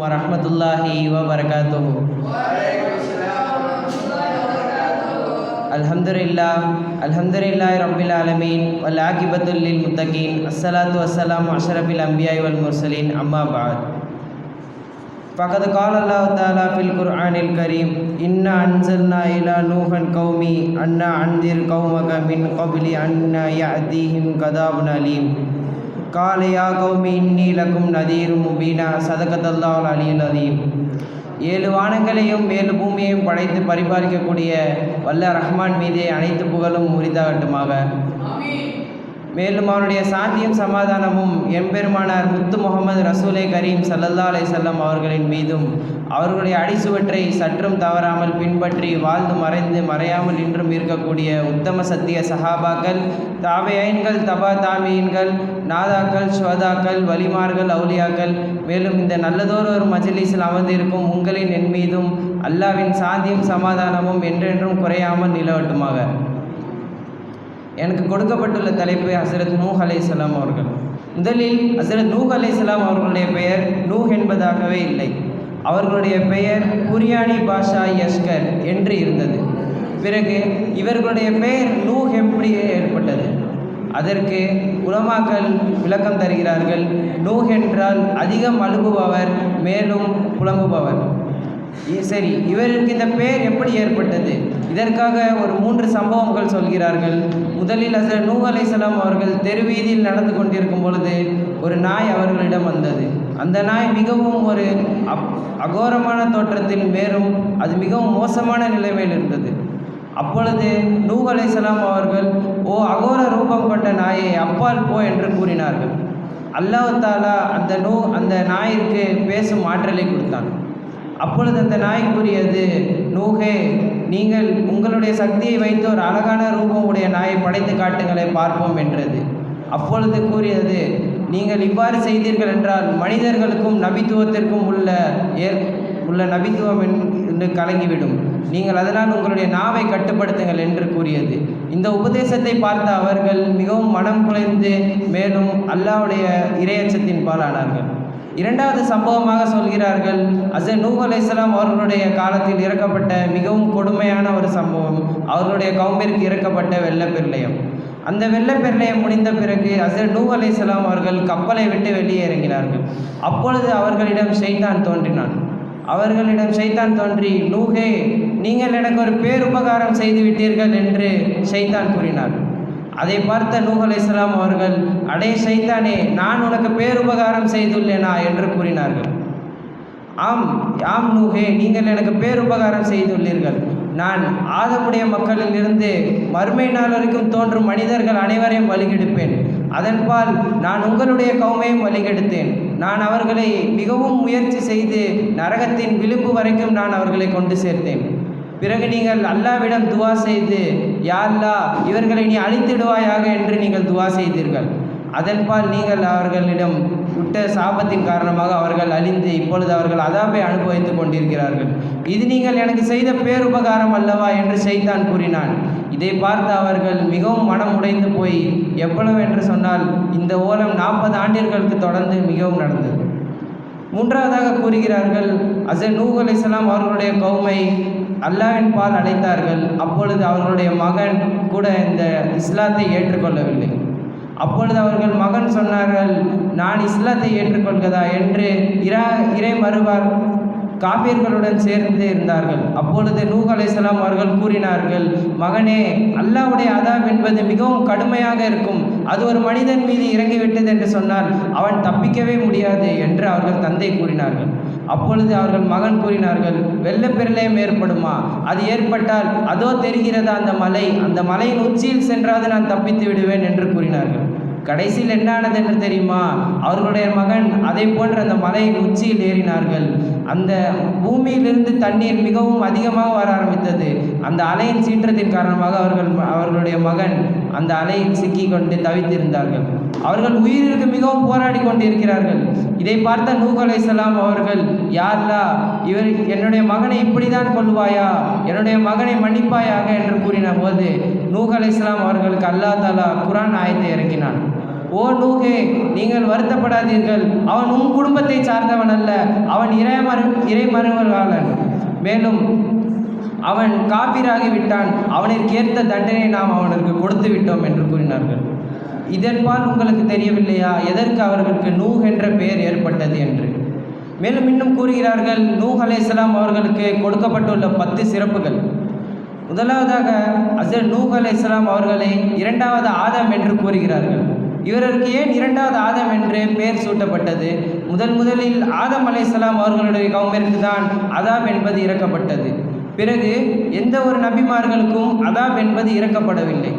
வரஹ்மத்துல்லாஹி வபரகாத்துஹு அல்ஹம்துலில்லா அல்ஹம்துலில்லாஹி ரப்பில் ஆலமீன் வல் ஆகிபத்துல் லில் முத்தகீன் அஸ்ஸலாத்து வஸ்ஸலாமு அஷ்ரஃபில் அன்பியாய் வல் முர்சலீன் அம்மா பஅத் فقد قال الله تعالى في القرآن الكريم إنا أنزلنا إلى نوح قومي أن أنذر قومك من قبل أن يأتيهم عذاب أليم قال يا قوم إني لكم نذير مبين صدقة الله العلي العظيم ஏழு வானங்களையும் ஏழு பூமியையும் படைத்து பரிபாலிக்கக்கூடிய வல்ல ரஹ்மான் மீதே அனைத்து புகழும் உரிதாகட்டுமாக மேலும் அவருடைய சாந்தியும் சமாதானமும் எம்பெருமானார் முத்து முகமது ரசூலை கரீம் சல்லல்லா அலை செல்லம் அவர்களின் மீதும் அவர்களுடைய அடிசுவற்றை சற்றும் தவறாமல் பின்பற்றி வாழ்ந்து மறைந்து மறையாமல் இன்றும் இருக்கக்கூடிய உத்தம சத்திய சஹாபாக்கள் தாவையன்கள் தபா தாமியின்கள் நாதாக்கள் ஸ்வதாக்கள் வலிமார்கள் அவுலியாக்கள் மேலும் இந்த நல்லதோர் ஒரு மஜ்லிஸில் அமர்ந்திருக்கும் உங்களின் என் மீதும் அல்லாவின் சாந்தியும் சமாதானமும் என்றென்றும் குறையாமல் நிலவட்டுமாக. எனக்கு கொடுக்கப்பட்டுள்ள தலைப்பு ஹசரத் நூஹ் அலைசலாம் அவர்கள். முதலில் ஹசரத் நூஹ் அலைசலாம் அவர்களுடைய பெயர் நூஹ் என்பதாகவே இல்லை. அவர்களுடைய பெயர் குரியானி பாஷா யஷ்கர் என்று இருந்தது. பிறகு இவர்களுடைய பெயர் நூஹ் எப்படி ஏற்பட்டது. அதற்கு உலமாக்கள் விளக்கம் தருகிறார்கள் நூஹ் என்றால் அதிகம் அழுகுபவர் மேலும் புலம்புபவர். சரி இவருக்கு இந்த பெயர் எப்படி ஏற்பட்டது? இதற்காக ஒரு மூன்று சம்பவங்கள் சொல்கிறார்கள். முதலில் அசர் நூ அலைசலாம் அவர்கள் தெருவீதியில் நடந்து கொண்டிருக்கும் பொழுது ஒரு நாய் அவர்களிடம் வந்தது. அந்த நாய் மிகவும் ஒரு அப் அகோரமான தோற்றத்தில் மேலும் அது மிகவும் மோசமான நிலைமையில் இருந்தது. அப்பொழுது நூ அலைசலாம் அவர்கள் ஓ அகோர ரூபம் கொண்ட நாயை அப்பால் போ என்று கூறினார்கள். அல்லாஹ் தாலா அந்த நூ அந்த நாயிற்கு பேசும் ஆற்றலை கொடுத்தான். அப்பொழுது அந்த நாய் கூறியது நூகே நீங்கள் உங்களுடைய சக்தியை வைத்து ஒரு அழகான ரூபம் உடைய நாயை படைத்து காட்டுங்களை பார்ப்போம் என்றது. அப்பொழுது கூறியது நீங்கள் இவ்வாறு செய்தீர்கள் என்றால் மனிதர்களுக்கும் நபித்துவத்திற்கும் உள்ள ஏற் உள்ள நபித்துவம் என்று கலங்கிவிடும். நீங்கள் அதனால் உங்களுடைய நாவை கட்டுப்படுத்துங்கள் என்று கூறியது. இந்த உபதேசத்தை பார்த்த அவர்கள் மிகவும் மனம் குலைந்து மேலும் அல்லாஹ்வுடைய இரையச்சத்தின் பாலானார்கள். இரண்டாவது சம்பவமாக சொல்கிறார்கள். அசே நூஹ் அலைஹிஸ்ஸலாம் அவர்களுடைய காலத்தில் இறக்கப்பட்ட மிகவும் கொடுமையான ஒரு சம்பவம். அவர்களுடைய கவுமிற்கு இறக்கப்பட்ட வெள்ளப்பெருளையம். அந்த வெள்ளப்பெருளையம் முடிந்த பிறகு அசர் நூஹ் அலைஹிஸ்ஸலாம் அவர்கள் கப்பலை விட்டு வெளியே இறங்கினார்கள் அப்பொழுது அவர்களிடம் செய்தான் தோன்றினான். அவர்களிடம் ஷைத்தான் தோன்றி நூகே நீங்கள் எனக்கு ஒரு பேருபகாரம் செய்து விட்டீர்கள் என்று ஷைத்தான் கூறினார். அதை பார்த்த நூஹ் அலைஹிஸ்ஸலாம் அவர்கள் அடே சைத்தானே நான் உனக்கு பேருபகாரம் செய்துள்ளேனா என்று கூறினார்கள். ஆம் ஆம் நூஹே நீங்கள் எனக்கு பேருபகாரம் செய்துள்ளீர்கள். நான் ஆதமுடைய மக்களில் இருந்து மறுமை நாள் வரைக்கும் தோன்றும் மனிதர்கள் அனைவரையும் வழிகெடுப்பேன். அதன்பால் நான் உங்களுடைய கௌமையும் வழிகெடுத்தேன். நான் அவர்களை மிகவும் முயற்சி செய்து நரகத்தின் விளிம்பு வரைக்கும் நான் அவர்களை கொண்டு சேர்த்தேன். பிறகு நீங்கள் அல்லாவிடம் துவா செய்து யா இவர்களை நீ அழித்திடுவாயாக என்று நீங்கள் துவா செய்தீர்கள். அதன்பால் நீங்கள் அவர்களிடம் விட்ட சாபத்தின் காரணமாக அவர்கள் அழிந்து இப்பொழுது அவர்கள் அதாபை அனுபவித்துக் கொண்டிருக்கிறார்கள். இது நீங்கள் எனக்கு செய்த பேருபகாரம் அல்லவா என்று செய்தான் கூறினான். இதை பார்த்து அவர்கள் மிகவும் மனம் உடைந்து போய் எவ்வளவு என்று சொன்னால் இந்த ஓலம் நாற்பது ஆண்டிற்கு தொடர்ந்து மிகவும் நடந்தது. மூன்றாவதாக கூறுகிறார்கள் அசர் நூகல் இஸ்லாம் அவர்களுடைய கௌமை அல்லாவின் பால் அழைத்தார்கள். அப்பொழுது அவர்களுடைய மகன் கூட இந்த இஸ்லாத்தை ஏற்றுக்கொள்ளவில்லை. அப்பொழுது அவர்கள் மகன் சொன்னார்கள் நான் இஸ்லாத்தை ஏற்றுக்கொள்கதா என்று இரா இறை மறுவார் காபியர்களுடன் சேர்ந்து இருந்தார்கள். அப்பொழுது நூஹ் அலைசலாம் அவர்கள் கூறினார்கள் மகனே அல்லாவுடைய அதாப் என்பது மிகவும் கடுமையாக இருக்கும். அது ஒரு மனிதன் மீது இறங்கிவிட்டது என்று சொன்னால் அவன் தப்பிக்கவே முடியாது என்று அவர்கள் தந்தை கூறினார்கள். அப்பொழுது அவர்கள் மகன் கூறினார்கள் வெள்ளப்பெருளையும் ஏற்படுமா? அது ஏற்பட்டால் அதோ தெரிகிறதா அந்த மலை? அந்த மலையின் உச்சியில் சென்றாது நான் தப்பித்து விடுவேன் என்று கூறினார்கள். கடைசியில் என்னானது என்று தெரியுமா? அவர்களுடைய மகன் அதை போன்ற அந்த மலையின் உச்சியில் ஏறினார்கள். அந்த பூமியிலிருந்து தண்ணீர் மிகவும் அதிகமாக வர ஆரம்பித்தது. அந்த அலையின் சீற்றத்தின் காரணமாக அவர்கள் அவர்களுடைய மகன் அந்த அலையில் சிக்கி கொண்டு தவித்திருந்தார்கள். அவர்கள் உயிருக்கு மிகவும் போராடி கொண்டிருக்கிறார்கள். இதை பார்த்த நூஹ் அலைஹிஸ்ஸலாம் அவர்கள் யார்லா இவர் என்னுடைய மகனை இப்படிதான் கொள்வாயா என்னுடைய மகனை மன்னிப்பாயாக? என்று கூறின போது நூஹ் இஸ்லாம் அவர்களுக்கு அல்லா தாலா குரான் ஆயத்தை இறக்கினான். ஓ நூகே நீங்கள் வருத்தப்படாதீர்கள். அவன் உன் குடும்பத்தை சார்ந்தவன் அல்ல. அவன் இறைமறு இறைமறுவலாளன் மேலும் அவன் காப்பீராகி விட்டான் அவனிற்கு ஏற்ற தண்டனை நாம் அவனுக்கு கொடுத்து விட்டோம் என்று கூறினார்கள். இதன்பால் உங்களுக்கு தெரியவில்லையா? எதற்கு அவர்களுக்கு நூஹ் என்ற பெயர் ஏற்பட்டது என்று? மேலும் இன்னும் கூறுகிறார்கள் நூஹ் அலைஹிஸ்ஸலாம் அவர்களுக்கு கொடுக்கப்பட்டுள்ள பத்து சிறப்புகள். முதலாவதாக அசர் நூஹ் அலைஹிஸ்ஸலாம் அவர்களை இரண்டாவது ஆதம் என்று கூறுகிறார்கள். இவருக்கு ஏன் இரண்டாவது ஆதம் என்று பெயர் சூட்டப்பட்டது? முதன் முதலில் ஆதம் அலைசலாம் அவர்களுடைய கவுமிற்கு தான் அதாப் என்பது இறக்கப்பட்டது. பிறகு எந்த ஒரு நபிமார்களுக்கும் அதாப் என்பது இறக்கப்படவில்லை.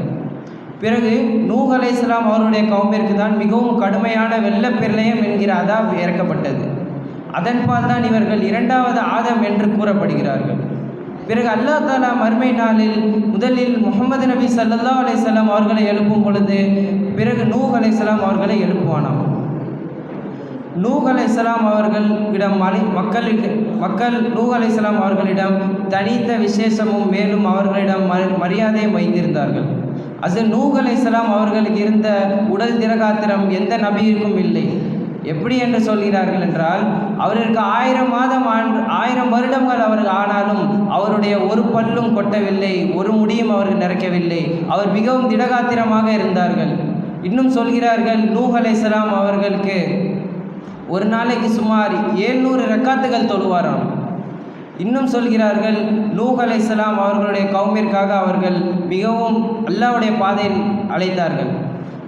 பிறகு நூஹ் அலைசலாம் அவருடைய கவுமிற்கு தான் மிகவும் கடுமையான வெள்ளப்பிரளயம் என்கிற அதாப் இறக்கப்பட்டது. அதன்பால் தான் இவர்கள் இரண்டாவது ஆதம் என்று கூறப்படுகிறார்கள். பிறகு அல்லா தாலா மறுமை நாளில் முதலில் முகமது நபி சல்லா அலைஹி அவர்களை எழுப்பும் பொழுது பிறகு நூஹ் அலைஹிஸ்ஸலாம் அவர்களை எழுப்புவானாம். நூஹ் அலைஹிஸ்ஸலாம் அவர்களிடம் மலை மக்களுக்கு மக்கள் நூஹ் அலைஹிஸ்ஸலாம் அவர்களிடம் தனித்த விசேஷமும் மேலும் அவர்களிடம் மரியாதையும் வைத்திருந்தார்கள். அது நூஹ் அலைஹிஸ்ஸலாம் அவர்களுக்கு இருந்த உடல் திரகாத்திரம் எந்த நபியிற்கும் இல்லை. எப்படி என்று சொல்கிறார்கள் என்றால் அவருக்கு ஆயிரம் மாதம் ஆயிரம் வருடங்கள் அவர்கள் ஆனாலும் அவருடைய ஒரு பல்லும் கொட்டவில்லை ஒரு முடியும் அவருக்கு நிறைக்கவில்லை. அவர் மிகவும் திடகாத்திரமாக இருந்தார்கள். இன்னும் சொல்கிறார்கள் நூஹ் அலைஹிஸ்ஸலாம் அவர்களுக்கு ஒரு நாளைக்கு சுமார் ஏழ்நூறு ரக்காத்துகள் தொழுவாராம். இன்னும் சொல்கிறார்கள் நூஹ் அலைசலாம் அவர்களுடைய கவுமிற்காக அவர்கள் மிகவும் அல்லாவுடைய பாதையில் அழைத்தார்கள்.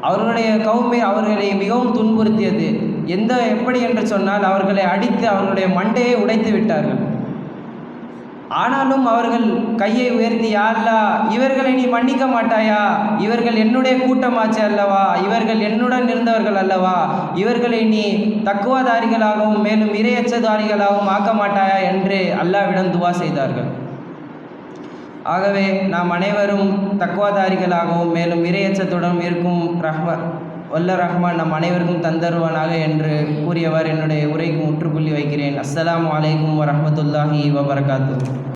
அவர்களுடைய கவுமை அவர்களை மிகவும் துன்புறுத்தியது. எந்த எப்படி என்று சொன்னால் அவர்களை அடித்து அவர்களுடைய மண்டையை உடைத்து விட்டார்கள். ஆனாலும் அவர்கள் கையை உயர்த்தி "யா இவர்களை நீ மன்னிக்க மாட்டாயா? இவர்கள் என்னுடைய கூட்டமாச்சு அல்லவா? இவர்கள் என்னுடன் இருந்தவர்கள் அல்லவா? இவர்களை நீ தக்குவாதாரிகளாகவும் மேலும் இரையச்சதாரிகளாகவும் ஆக்க மாட்டாயா? என்று அல்லாவிடம் துவா செய்தார்கள். ஆகவே நாம் அனைவரும் தக்குவாதாரிகளாகவும் மேலும் இரையச்சத்துடன் இருக்கும் ரஹ்ம வல்ல ரஹ்மான் நம் அனைவருக்கும் தந்தருவானாக என்று கூறியவர் என்னுடைய உரைக்கு முற்றுப்புள்ளி வைக்கிறேன். அஸ்லாம் அலைக்கும் வரமத்துல்லாஹி வபரகாத்து